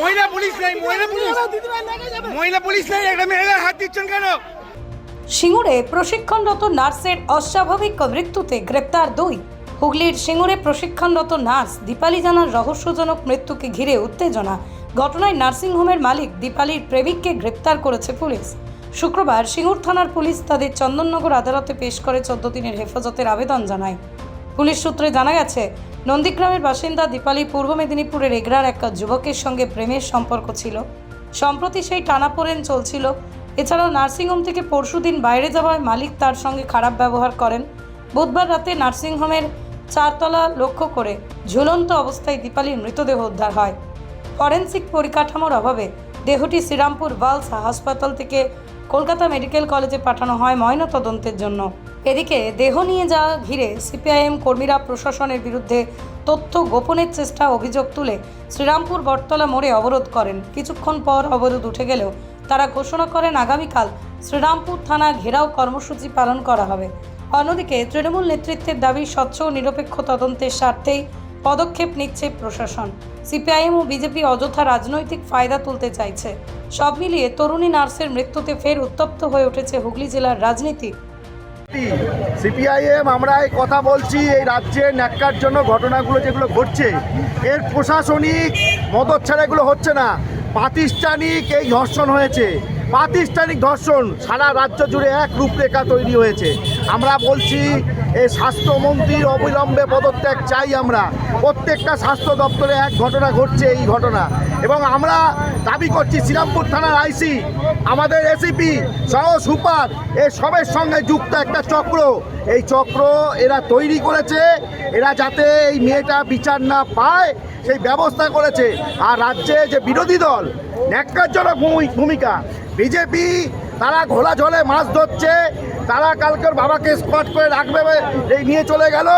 মহিলা পুলিশ নেই মহিলা পুলিশ। মহিলা পুলিশ নেই একটা মেয়েরা হাত দিচ্ছেন কেন? সিঙ্গুরে প্রশিক্ষণরত নার্সের অস্বাভাবিক মৃত্যুতে গ্রেপ্তার দুই। হুগলির সিঙ্গুরে প্রশিক্ষণরত নার্স দীপালি জানার রহস্যজনক মৃত্যুকে ঘিরে উত্তেজনা। ঘটনায় নার্সিংহোমের মালিক দীপালির প্রেমিককে গ্রেপ্তার করেছে পুলিশ। শুক্রবার সিঙ্গুর থানার পুলিশ তাদের চন্দননগর আদালতে পেশ করে চোদ্দ দিনের হেফাজতের আবেদন জানায়। পুলিশ সূত্রে জানা গেছে নন্দীগ্রামের বাসিন্দা দীপালি পূর্ব মেদিনীপুরের এগরার এক যুবকের সঙ্গে প্রেমের সম্পর্ক ছিল। সম্প্রতি সেই টানাপোড়েন চলছিল। এছাড়াও নার্সিংহোম থেকে পরশুদিন বাইরে যাওয়ার মালিক তার সঙ্গে খারাপ ব্যবহার করেন। বুধবার রাতে নার্সিংহোমের চারতলা লক্ষ্য করে ঝুলন্ত অবস্থায় দীপালির মৃতদেহ উদ্ধার হয়। ফরেন্সিক পরিকাঠামোর অভাবে দেহটি শ্রীরামপুর ওয়ালস হাসপাতাল থেকে কলকাতা মেডিকেল কলেজে পাঠানো হয় ময়নাতদন্তের জন্য। এদিকে দেহ নিয়ে যাওয়া ঘিরে সিপিআইএম কর্মীরা প্রশাসনের বিরুদ্ধে তথ্য গোপনের চেষ্টা অভিযোগ তুলে শ্রীরামপুর বটতলা মোড়ে অবরোধ করেন। কিছুক্ষণ পর অবরোধ উঠে গেলেও তারা ঘোষণা করেন আগামীকাল শ্রীরামপুর থানা ঘেরাও কর্মসূচি পালন করা হবে। অন্যদিকে তৃণমূল নেতৃত্বের দাবি স্বচ্ছ ও নিরপেক্ষ তদন্তের স্বার্থেই পদক্ষেপ নিচ্ছে প্রশাসন। সিপিআইএম ও বিজেপি অযথা রাজনৈতিক ফায়দা তুলতে চাইছে। সব মিলিয়ে তরুণী নার্সের মৃত্যুতে ফের উত্তপ্ত হয়ে উঠেছে হুগলি জেলার রাজনীতি। সিপিআইএম, আমরা এই কথা বলছি, এই রাজ্যে ন্যাক্কার জন্য ঘটনাগুলো যেগুলো ঘটছে, এর প্রশাসনিক মদত ছাড়া এগুলো হচ্ছে না। প্রাতিষ্ঠানিক এই ধর্ষণ হয়েছে। প্রাতিষ্ঠানিক ধর্ষণ সারা রাজ্য জুড়ে এক রূপরেখা তৈরি হয়েছে। আমরা বলছি, এই স্বাস্থ্যমন্ত্রীর অবিলম্বে পদত্যাগ চাই আমরা। প্রত্যেকটা স্বাস্থ্য দপ্তরে এক ঘটনা ঘটছে এই ঘটনা। এবং আমরা দাবি করছি, শ্রীরামপুর থানার আইসি, আমাদের এসিপি, সহ সুপার এ সবের সঙ্গে যুক্ত একটা চক্র। এই চক্র এরা তৈরি করেছে, এরা যাতে এই মেয়েটা বিচার না পায়, সেই ব্যবস্থা করেছে। আর রাজ্যে যে বিরোধী দল, ন্যাক্কারজনক ভূমি- ভূমিকা, বিজেপি তারা ঘোলা জলে মাছ ধরছে, তারা কালকে বাবাকে স্পট করে রাখবে, এই নিয়ে চলে গেল।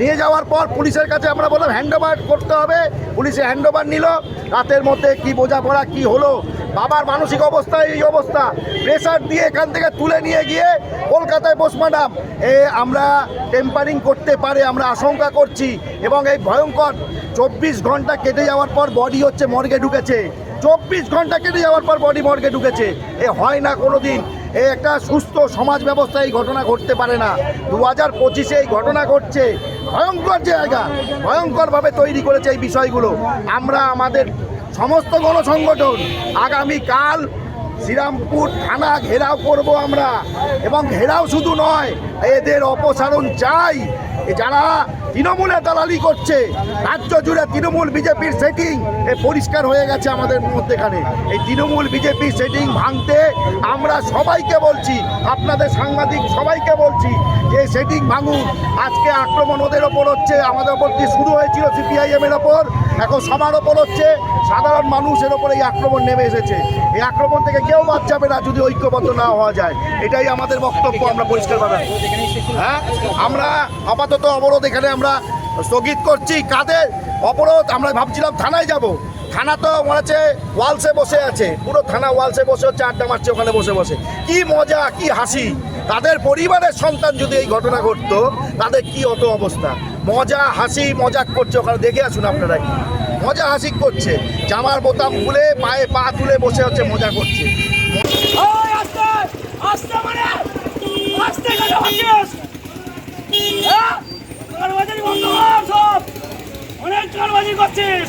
নিয়ে যাওয়ার পর পুলিশের কাছে আমরা বললাম হ্যান্ড করতে হবে। পুলিশে হ্যান্ড ওভার নিল। রাতের মধ্যে কি বোঝাপড়া, কি হলো? বাবার মানসিক অবস্থা, এই অবস্থা। প্রেশার দিয়ে এখান থেকে তুলে নিয়ে গিয়ে কলকাতায় পোস্টমার্টাম এ, আমরা টেম্পারিং করতে পারে, আমরা আশঙ্কা করছি। এবং এই ভয়ঙ্কর চব্বিশ ঘণ্টা কেটে যাওয়ার পর বডি হচ্ছে, মর্গে ঢুকেছে। চব্বিশ ঘণ্টা কেটে যাওয়ার পর বডি মর্গে ঢুকেছে। এ হয় না কোনো দিন এ একটা সুস্থ সমাজ ব্যবস্থা এই ঘটনা ঘটতে পারে না। দু হাজার পঁচিশে এই ঘটনা ঘটছে। ভয়ঙ্কর জায়গা। ভয়ঙ্করভাবে তৈরি করেছে এই বিষয়গুলো। আমরা আমাদের সমস্ত গণসংগঠন আগামীকাল শ্রীরামপুর থানা ঘেরাও করব আমরা। এবং ঘেরাও শুধু নয়, এদের অপসারণ চাই। যারা তৃণমূলে দালালি করছে, রাজ্য জুড়ে তৃণমূল বিজেপির সেটিং পরিষ্কার হয়ে গেছে আমাদের মধ্যেখানে। এই তৃণমূল বিজেপির সেটিং ভাঙতে আমরা সবাইকে বলছি, আপনাদের সাংবাদিক সবাইকে বলছি যে সেটিং ভাঙুন আজকে আক্রমণ ওদের ওপর হচ্ছে, আমাদের ওপর দিয়ে শুরু হয়েছিল সিপিআইএম এর ওপর। এখন সবার ওপর হচ্ছে, সাধারণ মানুষের ওপর এই আক্রমণ নেমে এসেছে। এই আক্রমণ থেকে কেউ বাদ যাবে না যদি ঐক্যবদ্ধ না হওয়া যায়। এটাই আমাদের বক্তব্য, আমরা পরিষ্কারভাবে। হ্যাঁ? আমরা আপাতত অবরোধ এখানে আমরা স্থগিত করছি, কাদের অবরোধ? আমরা ভাবছিলাম থানায় যাব। থানা তো হচ্ছে ওয়ালসে বসে আছে। পুরো থানা ওয়ালসে বসে হচ্ছে, আড্ডা মারছে, ওখানে বসে বসে। কি মজা, কি হাসি। তাদের পরিবারের সন্তান যদি এই ঘটনা ঘটতো, তাদের কি অত অবস্থা? মজা, হাসি মজাক করছে ওখানে। দেখে আসুন আপনারা মজা, হাসি করছে। জামার বোতাম খুলে, পায়ে পা তুলে বসে হচ্ছে, মজা করছে ওই আস্তে আস্তে মানে আস্তে কেন হচ্ছিস হ্যাঁ কারবাজারি বন্ধ কর সব কারবাজি করছিস?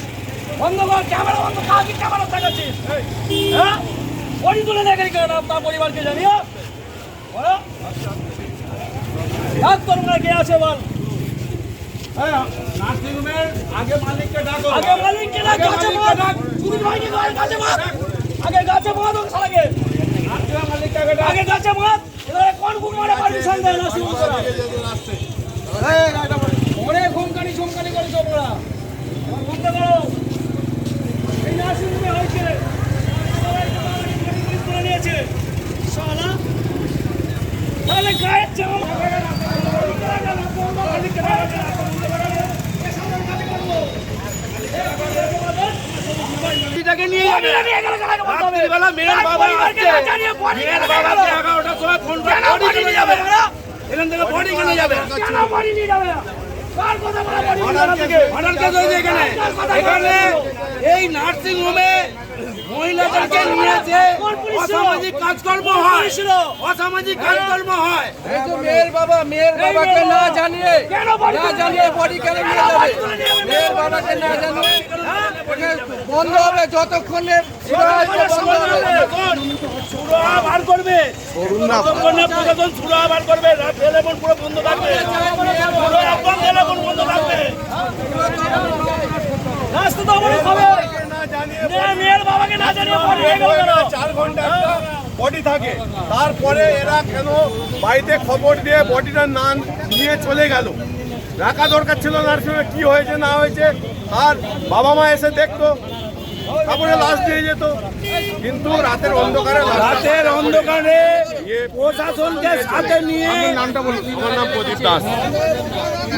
বন্ধ কর ক্যামেরা বন্ধ কাকে ক্যামেরা দেখাচ্ছিস? হ্যাঁ? বডি তুলে দেখে কেন আপনার পরিবারকে জানিয়ে। বলো। ডাক তোর মনে কে আছে বল। হ্যাঁ আগে মালিককে ডাকো আগে মালিককে ডাক গাছে চুরি ভাইকে গাছে মার আগে গাছে মার ওকে মালিককে আগে গাছে মার এবারে কোন ঘুম মারে পারমিশন দেয় না শিবুরা অনেক ঘুমকানি চুমকানি করেছ তোমরা। এখান থেকে বডি কেন যাবে। কেন বাড়ি নিয়ে যাবে? এখানে? এই নার্সিং হোমে মহিলাদেরকে নিয়েছে অসামাজিক কাজকর্ম হয়। অসামাজিক কাজকর্ম হয়। মেয়ের বাবা মেয়ের বাবাকে না জানিয়ে না জানিয়ে বডি কেন নিয়ে যাবে? মেয়ের বাবাকে না জানিয়ে বন্ধ হবে যতক্ষণে সিরাজকে বন্ধ হবে। সুরা বার করবে। যতক্ষণ না। প্রশাসন সুরা বার করবে রাত পুরো বন্ধ থাকবে পুরো একদম টেলিফোন বন্ধ থাকবে রাস্তা তো অবরোধ মেয়ের বাবাকে না জানিয়ে বডি হয়ে গেল কেন? চার ঘণ্টা বডি থাকে। তারপরে এরা কেন বাড়িতে খবর দিয়ে বডিটা না নিয়ে চলে গেল? রাখা দরকার ছিল নার্সিংহোমে কি হয়েছে না হয়েছে আর বাবা মা এসে দেখতো। তারপরে লাশ দিয়ে যেত। কিন্তু রাতের অন্ধকারে রাতের অন্ধকারে প্রশাসনকে সাথে নিয়ে নামটা বলুন আমার নাম প্রদীপ দাস?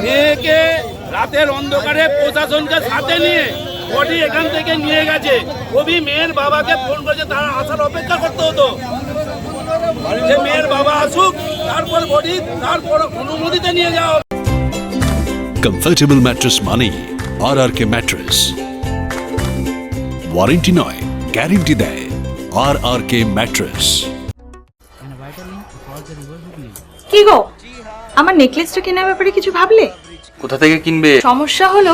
মেয়েকে রাতের অন্ধকারে প্রশাসনকে সাথে নিয়ে বডি এখান থেকে নিয়ে গেছে। কবি মেয়ের বাবাকে ফোন করেছে তারা আসার অপেক্ষা করতে হতো। যে মেয়ের বাবা আসুক তারপর বডি তারপর অনুমতিতে নিয়ে যাওয়া। কমফর্টেবল ম্যাট্রেস মানেই আর আর কে ম্যাট্রেস ওয়ারেন্টি নয় গ্যারেন্টি দেয় আর আর কে ম্যাট্রেস কি গো? আমার নেকলেসটা কেনার ব্যাপারে কিছু ভাবলে? কোথা থেকে কিনবে? সমস্যা হলো